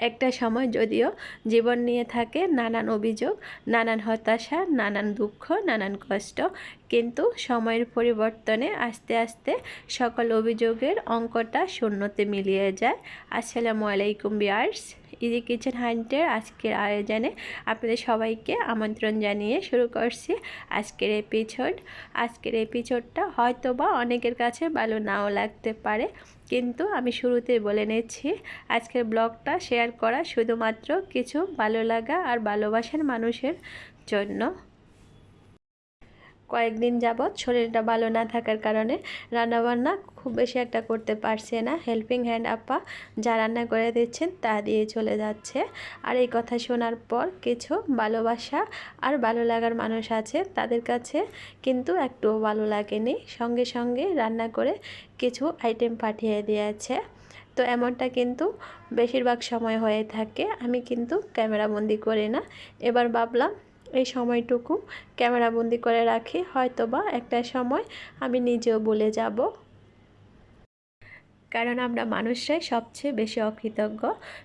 একটা সময় যদিও জীবন নিয়ে থাকে নানান অভিযোগ, নানান হতাশা, নানান দুঃখ, নানান কষ্ট। কিন্তু সময়ের পরিবর্তনে আস্তে আস্তে সকল অভিযোগের অঙ্কটা শূন্যতে মিলিয়ে যায়। আসসালামু আলাইকুম, বিয়ার্স। ইজি কিচেন হান্টের আজকের আয়োজনে আপনাদের সবাইকে আমন্ত্রণ জানিয়ে শুরু করছি আজকের এপিসোড আজকের এপিসোডটা হয়তো বা অনেকের কাছে ভালো নাও লাগতে পারে, কিন্তু আমি শুরুতে বলে নিচ্ছি, আজকের ব্লগটা শেয়ার করা শুধুমাত্র কিছু ভালো লাগা আর ভালোবাসার মানুষের জন্য। কয়েকদিন যাবৎ শরীরটা ভালো না থাকার কারণে রান্নাবান্না খুব বেশি একটা করতে পারছে না। হেল্পিং হ্যান্ড আপা যা রান্না করে দিচ্ছেন তা দিয়ে চলে যাচ্ছে। আর এই কথা শোনার পর কিছু ভালোবাসা আর ভালো লাগার মানুষ আছে। তাদের কাছে কিন্তু একটুও ভালো লাগেনি। সঙ্গে সঙ্গে রান্না করে কিছু আইটেম পাঠিয়ে দিয়েছে। তো এমনটা কিন্তু বেশিরভাগ সময় হয়ে থাকে। আমি কিন্তু ক্যামেরাবন্দি করি না। এবার ভাবলাম এই সময়টুকু ক্যামেরাবন্দি করে রাখি হয়তো বা একটা সময় আমি নিজেও বলে যাব। কারণ আমরা মানুষরাই সবচেয়ে বেশি অকৃতজ্ঞ।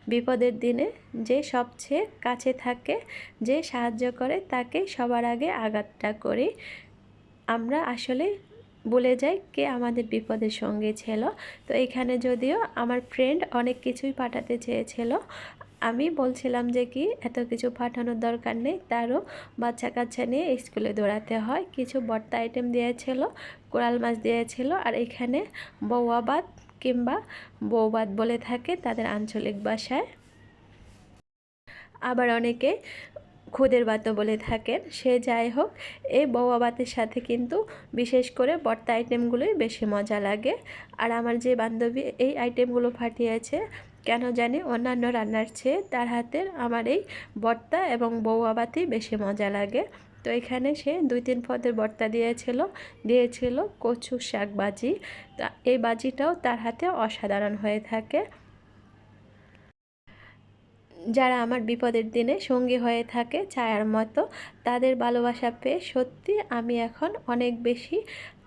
বিপদের দিনে যে সবচেয়ে কাছে থাকে, যে সাহায্য করে, তাকে সবার আগে আঘাতটা করি। আমরা আসলে বলে যাই, কে আমাদের বিপদের সঙ্গে ছিল। তো এখানে যদিও আমার ফ্রেন্ড অনেক কিছুই পাঠাতে চেয়েছিল আমি বলছিলাম যে কি, এত কিছু পাঠানোর দরকার নেই, তারও বাচ্চা কাচ্চা নিয়ে স্কুলে দৌড়াতে হয়। কিছু বর্তা আইটেম দিয়েছিল, কোরাল মাছ দিয়েছিল, আর এখানে বৌয়াবাদ কিংবা বৌবাদ বলে থাকে তাদের আঞ্চলিক ভাষায়। আবার অনেকে খুদের বাতও বলে থাকেন, সে যাই হোক এই বৌয়া বাতের সাথে কিন্তু বিশেষ করে বর্তা আইটেমগুলোই বেশি মজা লাগে। আর আমার যে বান্ধবী এই আইটেমগুলো ফাটিয়েছে কেন জানি অন্যান্য রান্নার চেয়ে তার হাতের আমার এই বর্তা এবং বৌয়াবাতি বেশি মজা লাগে। তো এখানে সে দুই তিন পদের বর্তা দিয়েছিল দিয়েছিল কচু শাক বাজি। এই বাজিটাও তার হাতে অসাধারণ হয়ে থাকে। যারা আমার বিপদের দিনে সঙ্গী হয়ে থাকে ছায়ার মতো, তাদের ভালোবাসা পেয়ে সত্যি আমি এখন অনেক বেশি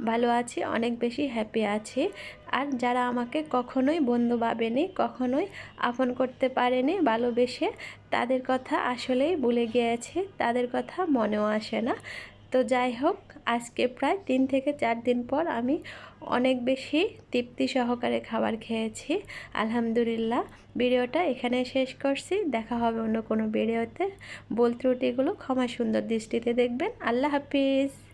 ভালো আছি, অনেক বেশি হ্যাপি আছি। আর যারা আমাকে কখনোই বন্ধু ভাবেনি, কখনোই আপন করতে পারেনি, ভালোবেসে, তাদের কথা আসলেই ভুলে গিয়েছে, তাদের কথা মনেও আসে না। তো যাই হোক, আজকে প্রায় তিন থেকে চার দিন পর আমি অনেক বেশি তৃপ্তি সহকারে খাবার খেয়েছি। আলহামদুলিল্লাহ, ভিডিওটা এখানে শেষ করছি। দেখা হবে অন্য কোনো ভিডিওতে। বল ত্রুটিগুলো ক্ষমা সুন্দর দৃষ্টিতে দেখবেন। আল্লাহ হাফিজ।